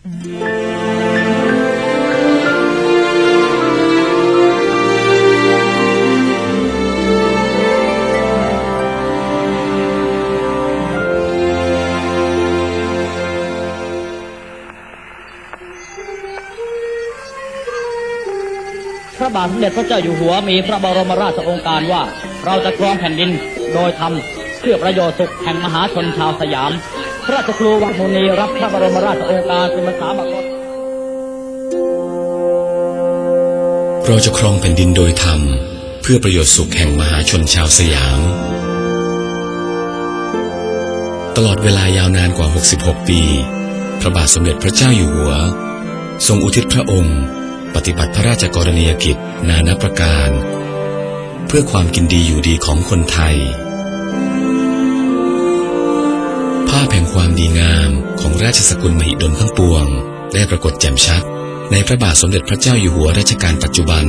พระบาทสมเด็จพระเจ้าอยู่หัวมีพระบรมราชโองการว่า เราจะครองแผ่นดินโดยทำเพื่อประโยชน์สุขแห่งมหาชนชาวสยาม ระราชครูวังมุนีรับพระบรมราชโองการเป็นภาษามกตเราจะครองแผ่นดินโดยธรรม เพื่อประโยชน์สุขแห่งมหาชนชาวสยาม ตลอดเวลายาวนานกว่า 66 ปี พระบาทสมเด็จพระเจ้าอยู่หัว ทรงอุทิศพระองค์ ปฏิบัติพระราชกรณียกิจ นานาประการ เพื่อความกินดีอยู่ดีของคนไทย แห่งความดีงามของราชสกุลมหิดลทั้งปวง ได้ปรากฏแจ่มชัด ในพระบาทสมเด็จพระเจ้าอยู่หัวรัชกาลปัจจุบัน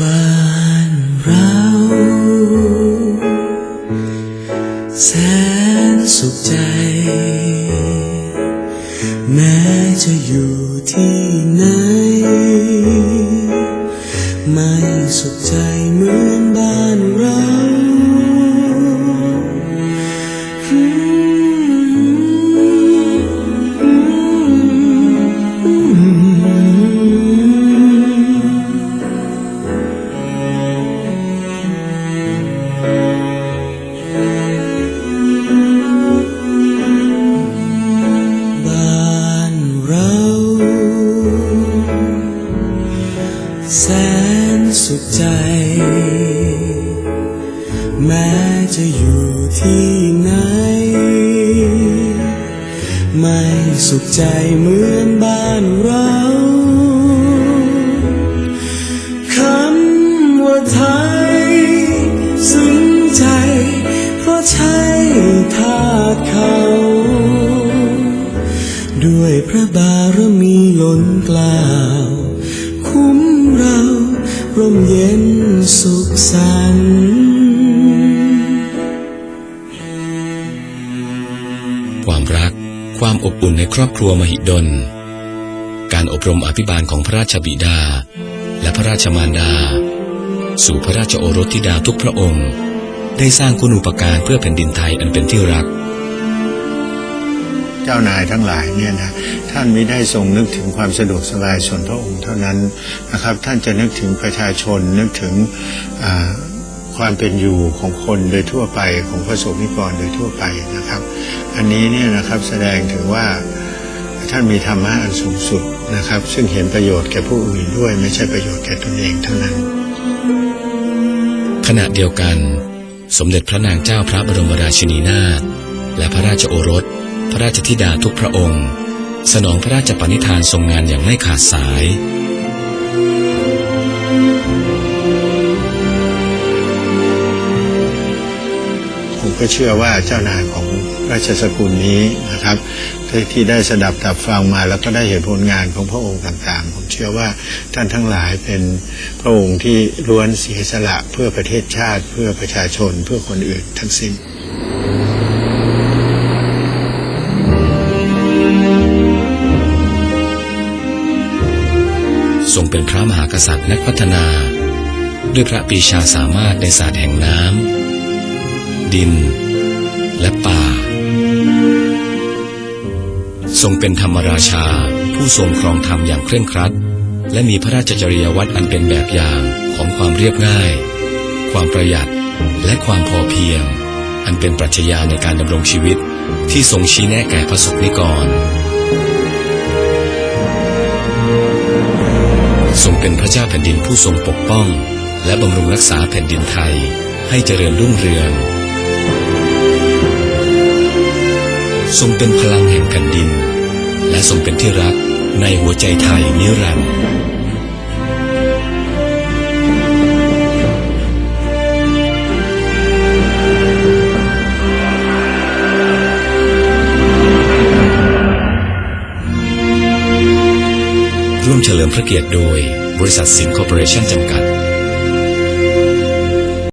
บ้านเราแสนสุขใจ แม้จะอยู่ที่ไหน ใจ แม้จะอยู่ที่ไหน ไม่สุขใจเหมือนบ้านเราคำว่าไทยซึ้งใจเพราะใช้ทาสเขา ด้วยพระบารมีล้นกล้าวคุ้มเรา ร่มเย็นสุขสันต์ความรักความอบอุ่นในครอบครัวมหิดล การอบรมอภิบาลของพระราชบิดา และพระราชมารดา สู่พระราชโอรสธิดาทุกพระองค์ ได้สร้างคุณูปการเพื่อแผ่นดินไทยอันเป็นที่รัก เจ้านายทั้งหลายเนี่ยนะท่านไม่ได้ทรงนึกถึงความสะดวกสบายส่วนพระองค์เท่านั้นนะครับ ท่านจะนึกถึงประชาชนนึกถึงความเป็นอยู่ของคนโดยทั่วไปของพระสงฆ์นิกรโดยทั่วไปนะครับ อันนี้เนี่ยนะครับแสดงถึงว่าท่านมีธรรมะอันสูงสุดนะครับ ซึ่งเห็นประโยชน์แก่ผู้อื่นด้วย ไม่ใช่ประโยชน์แก่ตนเองเท่านั้น ขณะเดียวกัน สมเด็จพระนางเจ้าพระบรมราชินีนาถและพระราชโอรส พระราชธิดาทุกพระองค์ สนองพระราชปณิธานทรงงานอย่างไม่ขาดสาย ผมก็เชื่อว่าเจ้านายของราชสกุลนี้นะครับที่ได้สดับตับฟังมาแล้วก็ได้เห็นผลงานของพระองค์ต่างๆ ผมเชื่อว่าท่านทั้งหลายเป็นพระองค์ที่ล้วนเสียสละเพื่อประเทศชาติ เพื่อประชาชนเพื่อคนอื่นทั้งสิ้น ทรงเป็นพระมหากษัตริย์นักพัฒนา ด้วยพระปีชาสามารถในศาสตร์แห่งน้ำดิน และป่า ทรงเป็นธรรมราชาผู้ทรงครองธรรมอย่างเคร่งครัด และมีพระราชจริยวัตรอันเป็นแบบอย่างของความเรียบง่าย ความประหยัดและความพอเพียง อันเป็นปรัชญาในการดำรงชีวิตที่ทรงชี้แนะแก่พระสงฆ์นิกร เป็นพระเจ้าแผ่นดินผู้ทรงปกป้อง และบำรุงรักษาแผ่นดินไทยให้เจริญรุ่งเรือง ทรงเป็นพลังแห่งแผ่นดิน และทรงเป็นที่รักในหัวใจไทยนิรันดร์ร่วมเฉลิมพระเกียรติโดย บริษัทสิงห์คอร์ปอเรชั่นจำกัด